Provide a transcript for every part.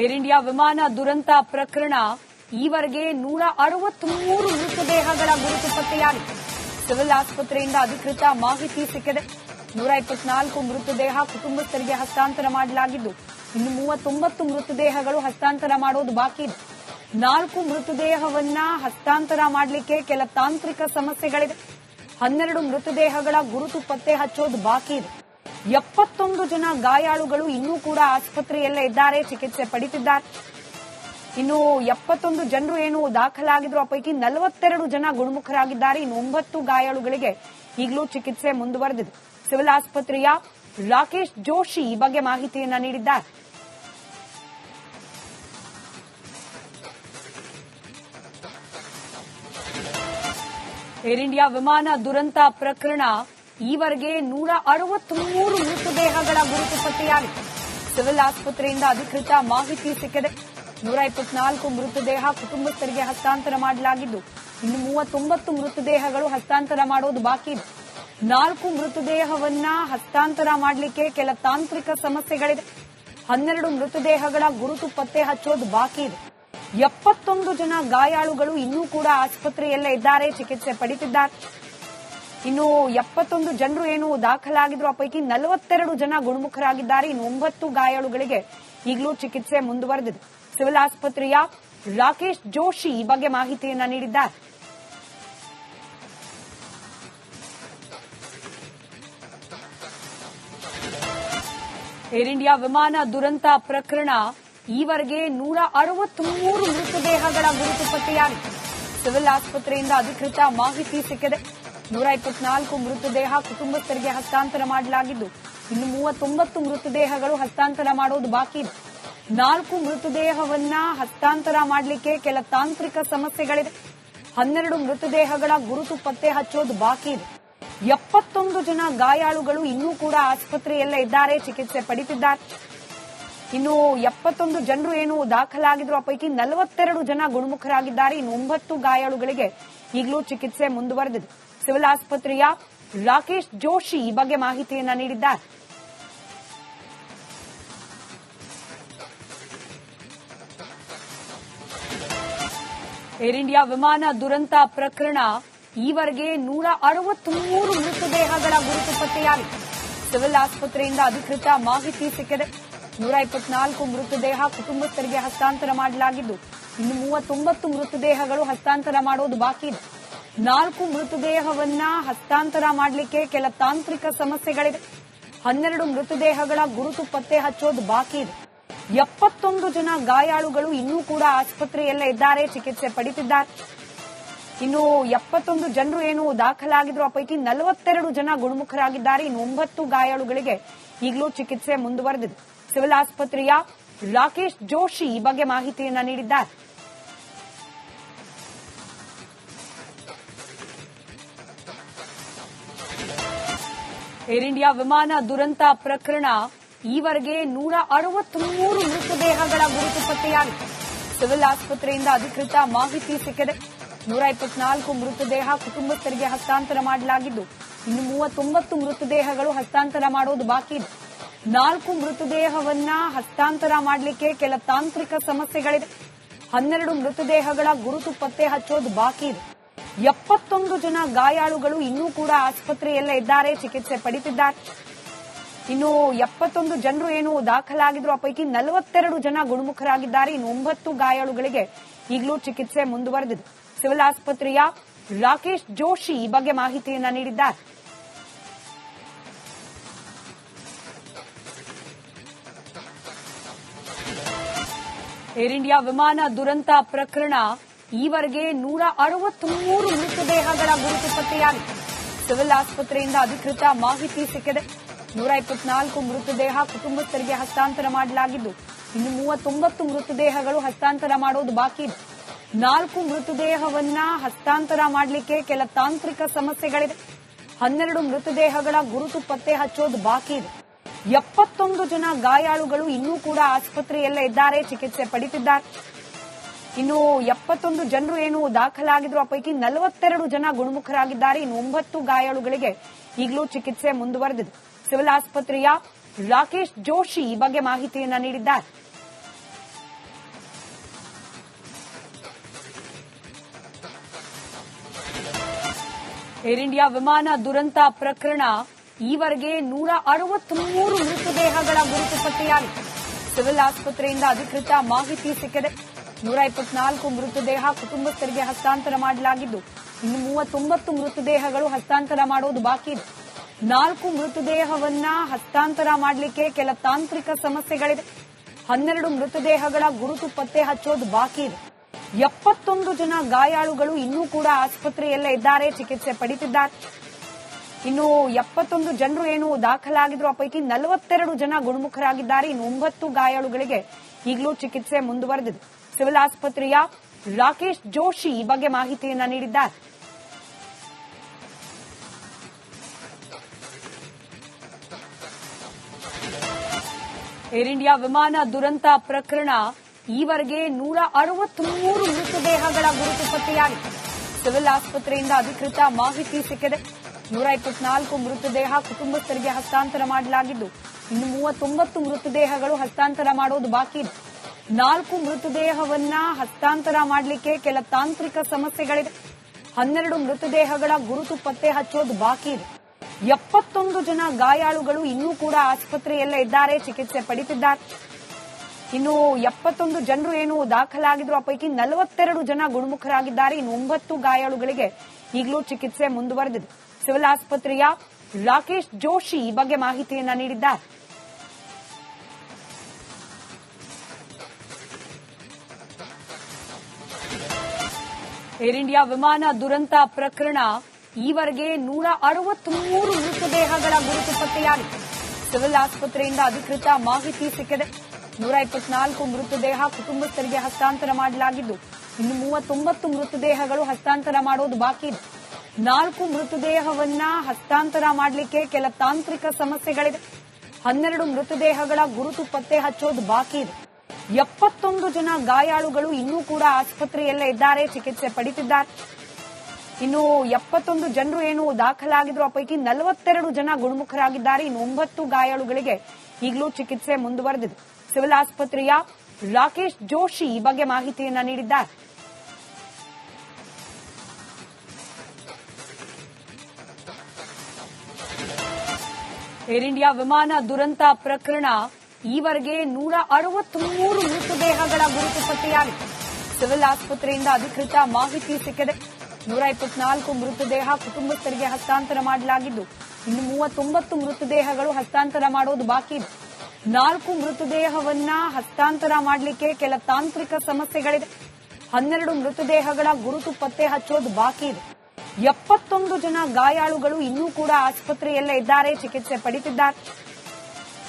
Air India ವಿಮಾನ ದುರಂತ ಪ್ರಕರಣ ಈವರೆಗೆ ನೂರ ಅರವತ್ಮೂರು ಮೃತದೇಹಗಳ ಗುರುತು ಪತ್ತೆಯಾಗಿದೆ. ಸಿವಿಲ್ ಆಸ್ಪತ್ರೆಯಿಂದ ಅಧಿಕೃತ ಮಾಹಿತಿ ಸಿಕ್ಕಿದೆ. ನೂರ ಇಪ್ಪತ್ನಾಲ್ಕು ಮೃತದೇಹ ಕುಟುಂಬಸ್ಥರಿಗೆ ಹಸ್ತಾಂತರ ಮಾಡಲಾಗಿದ್ದು, ಇನ್ನು ಮೂವತ್ತೊಂಬತ್ತು ಮೃತದೇಹಗಳು ಹಸ್ತಾಂತರ ಮಾಡೋದು ಬಾಕಿ ಇದೆ. ನಾಲ್ಕು ಮೃತದೇಹವನ್ನ ಹಸ್ತಾಂತರ ಮಾಡಲಿಕ್ಕೆ ಕೆಲ ತಾಂತ್ರಿಕ ಸಮಸ್ಯೆಗಳಿದೆ ಹನ್ನೆರಡು ಮೃತದೇಹಗಳ ಗುರುತು ಪತ್ತೆ ಹಚ್ಚೋದು ಬಾಕಿ ಇದೆ. ಎಪ್ಪತ್ತೊಂದು ಜನ ಗಾಯಾಳುಗಳು ಇನ್ನೂ ಕೂಡ ಆಸ್ಪತ್ರೆಯಲ್ಲೇ ಇದ್ದಾರೆ, ಚಿಕಿತ್ಸೆ ಪಡಿತಿದ್ದಾರೆ. ಇನ್ನು ಎಪ್ಪತ್ತೊಂದು ಜನರು ಏನು ದಾಖಲಾಗಿದ್ರು ಆ ಪೈಕಿ ನಲವತ್ತೆರಡು ಜನ ಗುಣಮುಖರಾಗಿದ್ದಾರೆ. ಇನ್ನು ಒಂಬತ್ತು ಗಾಯಾಳುಗಳಿಗೆ ಈಗಲೂ ಚಿಕಿತ್ಸೆ ಮುಂದುವರೆದಿದೆ. ಸಿವಿಲ್ ಆಸ್ಪತ್ರೆಯ ರಾಕೇಶ್ ಜೋಶಿ ಈ ಬಗ್ಗೆ ಮಾಹಿತಿಯನ್ನು ನೀಡಿದ್ದಾರೆ. ಏರ್ ಇಂಡಿಯಾ ವಿಮಾನ ದುರಂತ ಪ್ರಕರಣ ಈವರೆಗೆ ನೂರ ಅರವತ್ಮೂರು ಮೃತದೇಹಗಳ ಗುರುತು ಪತ್ತೆಯಾಗಿದೆ. ಸಿವಿಲ್ ಆಸ್ಪತ್ರೆಯಿಂದ ಅಧಿಕೃತ ಮಾಹಿತಿ ಸಿಕ್ಕಿದೆ. ನೂರ ಇಪ್ಪತ್ನಾಲ್ಕು ಮೃತದೇಹ ಕುಟುಂಬಸ್ಥರಿಗೆ ಹಸ್ತಾಂತರ ಮಾಡಲಾಗಿದ್ದು, ಇನ್ನು ಮೂವತ್ತೊಂಬತ್ತು ಮೃತದೇಹಗಳು ಹಸ್ತಾಂತರ ಮಾಡೋದು ಬಾಕಿ ಇದೆ. ನಾಲ್ಕು ಮೃತದೇಹವನ್ನ ಹಸ್ತಾಂತರ ಮಾಡಲಿಕ್ಕೆ ಕೆಲ ತಾಂತ್ರಿಕ ಸಮಸ್ಯೆಗಳಿದೆ. ಹನ್ನೆರಡು ಮೃತದೇಹಗಳ ಗುರುತು ಪತ್ತೆ ಹಚ್ಚೋದು ಬಾಕಿ ಇದೆ. ಎಪ್ಪತ್ತೊಂದು ಜನ ಗಾಯಾಳುಗಳು ಇನ್ನೂ ಕೂಡ ಆಸ್ಪತ್ರೆಯಲ್ಲೇ ಇದ್ದಾರೆ, ಚಿಕಿತ್ಸೆ ಪಡಿತಿದ್ದಾರೆ ಇನ್ನು ಎಪ್ಪತ್ತೊಂದು ಜನರು ಏನು ದಾಖಲಾಗಿದ್ರು, ಆ ಪೈಕಿ ನಲವತ್ತೆರಡು ಜನ ಗುಣಮುಖರಾಗಿದ್ದಾರೆ. ಇನ್ನು ಒಂಬತ್ತು ಗಾಯಾಳುಗಳಿಗೆ ಈಗಲೂ ಚಿಕಿತ್ಸೆ ಮುಂದುವರೆದಿದೆ. ಸಿವಿಲ್ ಆಸ್ಪತ್ರೆಯ ರಾಕೇಶ್ ಜೋಶಿ ಈ ಬಗ್ಗೆ ಮಾಹಿತಿಯನ್ನ ನೀಡಿದ್ದಾರೆ. ಏರ್ ಇಂಡಿಯಾ ವಿಮಾನ ದುರಂತ ಪ್ರಕರಣ ಈವರೆಗೆ ನೂರ ಅರವತ್ಮೂರು ಮೃತದೇಹಗಳ ಗುರುತು ಪತ್ತೆಯಾಗಿದೆ. ಸಿವಿಲ್ ಆಸ್ಪತ್ರೆಯಿಂದ ಅಧಿಕೃತ ಮಾಹಿತಿ ಸಿಕ್ಕಿದೆ. ನೂರ ಇಪ್ಪತ್ನಾಲ್ಕು ಮೃತದೇಹ ಕುಟುಂಬಸ್ಥರಿಗೆ ಹಸ್ತಾಂತರ ಮಾಡಲಾಗಿದ್ದು, ಇನ್ನು ಮೂವತ್ತೊಂಬತ್ತು ಮೃತದೇಹಗಳು ಹಸ್ತಾಂತರ ಮಾಡೋದು ಬಾಕಿ ಇದೆ. ನಾಲ್ಕು ಮೃತದೇಹವನ್ನ ಹಸ್ತಾಂತರ ಮಾಡಲಿಕ್ಕೆ ಕೆಲ ತಾಂತ್ರಿಕ ಸಮಸ್ಯೆಗಳಿದೆ. ಹನ್ನೆರಡು ಮೃತದೇಹಗಳ ಗುರುತು ಪತ್ತೆ ಹಚ್ಚೋದು ಬಾಕಿ ಇದೆ. ಎಪ್ಪತ್ತೊಂದು ಜನ ಗಾಯಾಳುಗಳು ಇನ್ನೂ ಕೂಡ ಆಸ್ಪತ್ರೆಯಲ್ಲೇ ಇದ್ದಾರೆ, ಚಿಕಿತ್ಸೆ ಪಡಿತಿದ್ದಾರೆ. ಇನ್ನು ಎಪ್ಪತ್ತೊಂದು ಜನರು ಏನು ದಾಖಲಾಗಿದ್ರು, ಆ ಪೈಕಿ ನಲವತ್ತೆರಡು ಜನ ಗುಣಮುಖರಾಗಿದ್ದಾರೆ. ಇನ್ನು ಒಂಬತ್ತು ಗಾಯಾಳುಗಳಿಗೆ ಈಗಲೂ ಚಿಕಿತ್ಸೆ ಮುಂದುವರೆದಿದೆ. ಸಿವಿಲ್ ಆಸ್ಪತ್ರೆಯ ರಾಕೇಶ್ ಜೋಶಿ ಈ ಬಗ್ಗೆ ಮಾಹಿತಿಯನ್ನ ನೀಡಿದ್ದಾರೆ. ಏರ್ ಇಂಡಿಯಾ ವಿಮಾನ ದುರಂತ ಪ್ರಕರಣ ಈವರೆಗೆ ನೂರ ಅರವತ್ಮೂರು ಮೃತದೇಹಗಳ ಗುರುತು ಪತ್ತೆಯಾಗಿದೆ. ಸಿವಿಲ್ ಆಸ್ಪತ್ರೆಯಿಂದ ಅಧಿಕೃತ ಮಾಹಿತಿ ಸಿಕ್ಕಿದೆ. ನೂರ ಇಪ್ಪತ್ನಾಲ್ಕು ಮೃತದೇಹ ಕುಟುಂಬಸ್ಥರಿಗೆ ಹಸ್ತಾಂತರ ಮಾಡಲಾಗಿದ್ದು, ಇನ್ನು ಮೂವತ್ತೊಂಬತ್ತು ಮೃತದೇಹಗಳು ಹಸ್ತಾಂತರ ಮಾಡೋದು ಬಾಕಿ ಇದೆ. ನಾಲ್ಕು ಮೃತದೇಹವನ್ನ ಹಸ್ತಾಂತರ ಮಾಡಲಿಕ್ಕೆ ಕೆಲ ತಾಂತ್ರಿಕ ಸಮಸ್ಯೆಗಳಿದೆ ಹನ್ನೆರಡು ಮೃತದೇಹಗಳ ಗುರುತು ಪತ್ತೆ ಹಚ್ಚೋದು ಬಾಕಿ ಇದೆ. ಎಪ್ಪತ್ತೊಂದು ಜನ ಗಾಯಾಳುಗಳು ಇನ್ನೂ ಕೂಡ ಆಸ್ಪತ್ರೆಯಲ್ಲೇ ಇದ್ದಾರೆ, ಚಿಕಿತ್ಸೆ ಪಡಿತಿದ್ದಾರೆ. ಇನ್ನು ಎಪ್ಪತ್ತೊಂದು ಜನರು ಏನು ದಾಖಲಾಗಿದ್ರು, ಆ ಪೈಕಿ ನಲವತ್ತೆರಡು ಜನ ಗುಣಮುಖರಾಗಿದ್ದಾರೆ. ಇನ್ನು ಒಂಬತ್ತು ಗಾಯಾಳುಗಳಿಗೆ ಈಗಲೂ ಚಿಕಿತ್ಸೆ ಮುಂದುವರೆದಿದೆ. ಸಿವಿಲ್ ಆಸ್ಪತ್ರೆಯ ರಾಕೇಶ್ ಜೋಶಿ ಈ ಬಗ್ಗೆ ಮಾಹಿತಿಯನ್ನ ನೀಡಿದ್ದಾರೆ. ಏರ್ ಇಂಡಿಯಾ ವಿಮಾನ ದುರಂತ ಪ್ರಕರಣ ಈವರೆಗೆ ನೂರ ಅರವತ್ಮೂರು ಮೃತದೇಹಗಳ ಗುರುತು ಪತ್ತೆಯಾಗಿದೆ. ಸಿವಿಲ್ ಆಸ್ಪತ್ರೆಯಿಂದ ಅಧಿಕೃತ ಮಾಹಿತಿ ಸಿಕ್ಕಿದೆ. ನೂರ ಇಪ್ಪತ್ನಾಲ್ಕು ಮೃತದೇಹ ಕುಟುಂಬಸ್ಥರಿಗೆ ಹಸ್ತಾಂತರ ಮಾಡಲಾಗಿದ್ದು, ಇನ್ನು ಮೂವತ್ತೊಂಬತ್ತು ಮೃತದೇಹಗಳು ಹಸ್ತಾಂತರ ಮಾಡೋದು ಬಾಕಿ ಇದೆ. ನಾಲ್ಕು ಮೃತದೇಹವನ್ನ ಹಸ್ತಾಂತರ ಮಾಡಲಿಕ್ಕೆ ಕೆಲ ತಾಂತ್ರಿಕ ಸಮಸ್ಯೆಗಳಿದೆ. ಹನ್ನೆರಡು ಮೃತದೇಹಗಳ ಗುರುತು ಪತ್ತೆ ಹಚ್ಚೋದು ಬಾಕಿ ಇದೆ. ಎಪ್ಪತ್ತೊಂದು ಜನ ಗಾಯಾಳುಗಳು ಇನ್ನೂ ಕೂಡ ಆಸ್ಪತ್ರೆಯಲ್ಲೇ ಇದ್ದಾರೆ, ಚಿಕಿತ್ಸೆ ಪಡಿತಿದ್ದಾರೆ. ಇನ್ನು ಎಪ್ಪತ್ತೊಂದು ಜನರು ಏನು ದಾಖಲಾಗಿದ್ರು, ಆ ಪೈಕಿ ನಲವತ್ತೆರಡು ಜನ ಗುಣಮುಖರಾಗಿದ್ದಾರೆ. ಇನ್ನು ಒಂಬತ್ತು ಗಾಯಾಳುಗಳಿಗೆ ಈಗಲೂ ಚಿಕಿತ್ಸೆ ಮುಂದುವರೆದಿದೆ. ಸಿವಿಲ್ ಆಸ್ಪತ್ರೆಯ ರಾಕೇಶ್ ಜೋಶಿ ಈ ಬಗ್ಗೆ ಮಾಹಿತಿಯನ್ನ ನೀಡಿದ್ದಾರೆ. ಏರ್ ಇಂಡಿಯಾ ವಿಮಾನ ದುರಂತ ಪ್ರಕರಣ ಈವರೆಗೆ ನೂರ ಅರವತ್ಮೂರು ಮೃತದೇಹಗಳ ಗುರುತು ಪತ್ತೆಯಾಗಿದೆ. ಸಿವಿಲ್ ಆಸ್ಪತ್ರೆಯಿಂದ ಅಧಿಕೃತ ಮಾಹಿತಿ ಸಿಕ್ಕಿದೆ. ನೂರ ಇಪ್ಪತ್ನಾಲ್ಕು ಮೃತದೇಹ ಕುಟುಂಬಸ್ಥರಿಗೆ ಹಸ್ತಾಂತರ ಮಾಡಲಾಗಿದ್ದು, ಇನ್ನು ಮೂವತ್ತೊಂಬತ್ತು ಮೃತದೇಹಗಳು ಹಸ್ತಾಂತರ ಮಾಡೋದು ಬಾಕಿ ಇದೆ. ನಾಲ್ಕು ಮೃತದೇಹವನ್ನ ಹಸ್ತಾಂತರ ಮಾಡಲಿಕ್ಕೆ ಕೆಲ ತಾಂತ್ರಿಕ ಸಮಸ್ಯೆಗಳಿದೆ ಹನ್ನೆರಡು ಮೃತದೇಹಗಳ ಗುರುತು ಪತ್ತೆ ಹಚ್ಚೋದು ಬಾಕಿ ಇದೆ. ಎಪ್ಪತ್ತೊಂದು ಜನ ಗಾಯಾಳುಗಳು ಇನ್ನೂ ಕೂಡ ಆಸ್ಪತ್ರೆಯಲ್ಲೇ ಇದ್ದಾರೆ, ಚಿಕಿತ್ಸೆ ಪಡಿತಿದ್ದಾರೆ. ಇನ್ನು ಎಪ್ಪತ್ತೊಂದು ಜನರು ಏನು ದಾಖಲಾಗಿದ್ರು, ಆ ಪೈಕಿ ನಲವತ್ತೆರಡು ಜನ ಗುಣಮುಖರಾಗಿದ್ದಾರೆ. ಇನ್ನು ಒಂಬತ್ತು ಗಾಯಾಳುಗಳಿಗೆ ಈಗಲೂ ಚಿಕಿತ್ಸೆ ಮುಂದುವರೆದಿದೆ. ಸಿವಿಲ್ ಆಸ್ಪತ್ರೆಯ ರಾಕೇಶ್ ಜೋಶಿ ಈ ಬಗ್ಗೆ ಮಾಹಿತಿಯನ್ನು ನೀಡಿದ್ದಾರೆ. ಏರ್ ಇಂಡಿಯಾ ವಿಮಾನ ದುರಂತ ಪ್ರಕರಣ ಈವರೆಗೆ ನೂರ ಅರವತ್ಮೂರು ಮೃತದೇಹಗಳ ಗುರುತು ಪತ್ತೆಯಾಗಿದೆ. ಸಿವಿಲ್ ಆಸ್ಪತ್ರೆಯಿಂದ ಅಧಿಕೃತ ಮಾಹಿತಿ ಸಿಕ್ಕಿದೆ. ನೂರ ಇಪ್ಪತ್ನಾಲ್ಕು ಮೃತದೇಹ ಕುಟುಂಬಸ್ಥರಿಗೆ ಹಸ್ತಾಂತರ ಮಾಡಲಾಗಿದ್ದು, ಇನ್ನು ಮೂವತ್ತೊಂಬತ್ತು ಮೃತದೇಹಗಳು ಹಸ್ತಾಂತರ ಮಾಡೋದು ಬಾಕಿ ಇದೆ. ನಾಲ್ಕು ಮೃತದೇಹವನ್ನ ಹಸ್ತಾಂತರ ಮಾಡಲಿಕ್ಕೆ ಕೆಲ ತಾಂತ್ರಿಕ ಸಮಸ್ಯೆಗಳಿದೆ ಹನ್ನೆರಡು ಮೃತದೇಹಗಳ ಗುರುತು ಪತ್ತೆ ಹಚ್ಚೋದು ಬಾಕಿ ಇದೆ. ಎಪ್ಪತ್ತೊಂದು ಜನ ಗಾಯಾಳುಗಳು ಇನ್ನೂ ಕೂಡ ಆಸ್ಪತ್ರೆಯಲ್ಲೇ ಇದ್ದಾರೆ, ಚಿಕಿತ್ಸೆ ಪಡಿತಿದ್ದಾರೆ. ಇನ್ನು ಎಪ್ಪತ್ತೊಂದು ಜನರು ಏನು ದಾಖಲಾಗಿದ್ರು, ಆ ಪೈಕಿ ನಲವತ್ತೆರಡು ಜನ ಗುಣಮುಖರಾಗಿದ್ದಾರೆ. ಇನ್ನು ಒಂಬತ್ತು ಗಾಯಾಳುಗಳಿಗೆ ಈಗಲೂ ಚಿಕಿತ್ಸೆ ಮುಂದುವರೆದಿದೆ. ಸಿವಿಲ್ ಆಸ್ಪತ್ರೆಯ ರಾಕೇಶ್ ಜೋಶಿ ಈ ಬಗ್ಗೆ ಮಾಹಿತಿಯನ್ನು ನೀಡಿದ್ದಾರೆ. ಏರ್ ಇಂಡಿಯಾ ವಿಮಾನ ದುರಂತ ಪ್ರಕರಣ ಈವರೆಗೆ ನೂರ ಅರವತ್ಮೂರು ಮೃತದೇಹಗಳ ಗುರುತು ಪತ್ತೆಯಾಗಿದೆ. ಸಿವಿಲ್ ಆಸ್ಪತ್ರೆಯಿಂದ ಅಧಿಕೃತ ಮಾಹಿತಿ ಸಿಕ್ಕಿದೆ. ನೂರ ಇಪ್ಪತ್ನಾಲ್ಕು ಮೃತದೇಹ ಕುಟುಂಬಸ್ಥರಿಗೆ ಹಸ್ತಾಂತರ ಮಾಡಲಾಗಿದ್ದು, ಇನ್ನು ಮೂವತ್ತೊಂಬತ್ತು ಮೃತದೇಹಗಳು ಹಸ್ತಾಂತರ ಮಾಡೋದು ಬಾಕಿ ಇದೆ. ನಾಲ್ಕು ಮೃತದೇಹವನ್ನ ಹಸ್ತಾಂತರ ಮಾಡಲಿಕ್ಕೆ ಕೆಲ ತಾಂತ್ರಿಕ ಸಮಸ್ಯೆಗಳಿದೆ ಹನ್ನೆರಡು ಮೃತದೇಹಗಳ ಗುರುತು ಪತ್ತೆ ಹಚ್ಚೋದು ಬಾಕಿ ಇದೆ. ಎಪ್ಪತ್ತೊಂದು ಜನ ಗಾಯಾಳುಗಳು ಇನ್ನೂ ಕೂಡ ಆಸ್ಪತ್ರೆಯಲ್ಲೇ ಇದ್ದಾರೆ, ಚಿಕಿತ್ಸೆ ಪಡಿತಿದ್ದಾರೆ. ಇನ್ನು ಎಪ್ಪತ್ತೊಂದು ಜನರು ಏನು ದಾಖಲಾಗಿದ್ರು, ಆ ಪೈಕಿ ನಲವತ್ತೆರಡು ಜನ ಗುಣಮುಖರಾಗಿದ್ದಾರೆ. ಇನ್ನು ಒಂಬತ್ತು ಗಾಯಾಳುಗಳಿಗೆ ಈಗಲೂ ಚಿಕಿತ್ಸೆ ಮುಂದುವರೆದಿದೆ. ಸಿವಿಲ್ ಆಸ್ಪತ್ರೆಯ ರಾಕೇಶ್ ಜೋಶಿ ಈ ಬಗ್ಗೆ ಮಾಹಿತಿಯನ್ನ ನೀಡಿದ್ದಾರೆ. ಏರ್ ಇಂಡಿಯಾ ವಿಮಾನ ದುರಂತ ಪ್ರಕರಣ ಈವರೆಗೆ ನೂರ ಅರವತ್ಮೂರು ಮೃತದೇಹಗಳ ಗುರುತು ಪತ್ತೆಯಾಗಿದೆ. ಸಿವಿಲ್ ಆಸ್ಪತ್ರೆಯಿಂದ ಅಧಿಕೃತ ಮಾಹಿತಿ ಸಿಕ್ಕಿದೆ. ನೂರ ಇಪ್ಪತ್ನಾಲ್ಕು ಮೃತದೇಹ ಕುಟುಂಬಸ್ಥರಿಗೆ ಹಸ್ತಾಂತರ ಮಾಡಲಾಗಿದ್ದು, ಇನ್ನು ಮೂವತ್ತೊಂಬತ್ತು ಮೃತದೇಹಗಳು ಹಸ್ತಾಂತರ ಮಾಡೋದು ಬಾಕಿ ಇದೆ. ನಾಲ್ಕು ಮೃತದೇಹವನ್ನ ಹಸ್ತಾಂತರ ಮಾಡಲಿಕ್ಕೆ ಕೆಲ ತಾಂತ್ರಿಕ ಸಮಸ್ಯೆಗಳಿದೆ. ಹನ್ನೆರಡು ಮೃತದೇಹಗಳ ಗುರುತು ಪತ್ತೆ ಹಚ್ಚೋದು ಬಾಕಿ ಇದೆ. ಎಪ್ಪತ್ತೊಂದು ಜನ ಗಾಯಾಳುಗಳು ಇನ್ನೂ ಕೂಡ ಆಸ್ಪತ್ರೆಯಲ್ಲೇ ಇದ್ದಾರೆ, ಚಿಕಿತ್ಸೆ ಪಡಿತಿದ್ದಾರೆ. ಇನ್ನು ಎಪ್ಪತ್ತೊಂದು ಜನರು ಏನು ದಾಖಲಾಗಿದ್ರು ಆ ಪೈಕಿ ನಲವತ್ತೆರಡು ಜನ ಗುಣಮುಖರಾಗಿದ್ದಾರೆ. ಇನ್ನು ಒಂಬತ್ತು ಗಾಯಾಳುಗಳಿಗೆ ಈಗಲೂ ಚಿಕಿತ್ಸೆ ಮುಂದುವರೆದಿದೆ. ಸಿವಿಲ್ ಆಸ್ಪತ್ರೆಯ ರಾಕೇಶ್ ಜೋಶಿ ಈ ಬಗ್ಗೆ ಮಾಹಿತಿಯನ್ನು ನೀಡಿದ್ದಾರೆ. ಏರ್ ಇಂಡಿಯಾ ವಿಮಾನ ದುರಂತ ಪ್ರಕರಣ ಈವರೆಗೆ ನೂರ ಅರವತ್ಮೂರು ಮೃತದೇಹಗಳ ಗುರುತು ಪತ್ತೆಯಾಗಿದೆ. ಸಿವಿಲ್ ಆಸ್ಪತ್ರೆಯಿಂದ ಅಧಿಕೃತ ಮಾಹಿತಿ ಸಿಕ್ಕಿದೆ. ನೂರ ಇಪ್ಪತ್ನಾಲ್ಕು ಮೃತದೇಹ ಕುಟುಂಬಸ್ಥರಿಗೆ ಹಸ್ತಾಂತರ ಮಾಡಲಾಗಿದ್ದು, ಇನ್ನು ಮೂವತ್ತೊಂಬತ್ತು ಮೃತದೇಹಗಳು ಹಸ್ತಾಂತರ ಮಾಡೋದು ಬಾಕಿ ಇದೆ. ನಾಲ್ಕು ಮೃತದೇಹವನ್ನ ಹಸ್ತಾಂತರ ಮಾಡಲಿಕ್ಕೆ ಕೆಲ ತಾಂತ್ರಿಕ ಸಮಸ್ಯೆಗಳಿದೆ. ಹನ್ನೆರಡು ಮೃತದೇಹಗಳ ಗುರುತು ಪತ್ತೆ ಹಚ್ಚೋದು ಬಾಕಿ ಇದೆ. ಎಪ್ಪತ್ತೊಂದು ಜನ ಗಾಯಾಳುಗಳು ಇನ್ನೂ ಕೂಡ ಆಸ್ಪತ್ರೆಯಲ್ಲೇ ಇದ್ದಾರೆ, ಚಿಕಿತ್ಸೆ ಪಡಿತಿದ್ದಾರೆ.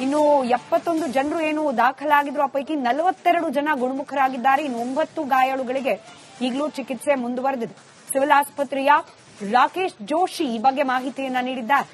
ಇನ್ನು ಎಪ್ಪತ್ತೊಂದು ಜನರು ಏನು ದಾಖಲಾಗಿದ್ರು ಆ ಪೈಕಿ ನಲವತ್ತೆರಡು ಜನ ಗುಣಮುಖರಾಗಿದ್ದಾರೆ. ಇನ್ನು ಒಂಬತ್ತು ಗಾಯಾಳುಗಳಿಗೆ ಈಗಲೂ ಚಿಕಿತ್ಸೆ ಮುಂದುವರೆದಿದೆ. ಸಿವಿಲ್ ಆಸ್ಪತ್ರೆಯ ರಾಕೇಶ್ ಜೋಶಿ ಈ ಬಗ್ಗೆ ಮಾಹಿತಿಯನ್ನ ನೀಡಿದ್ದಾರೆ.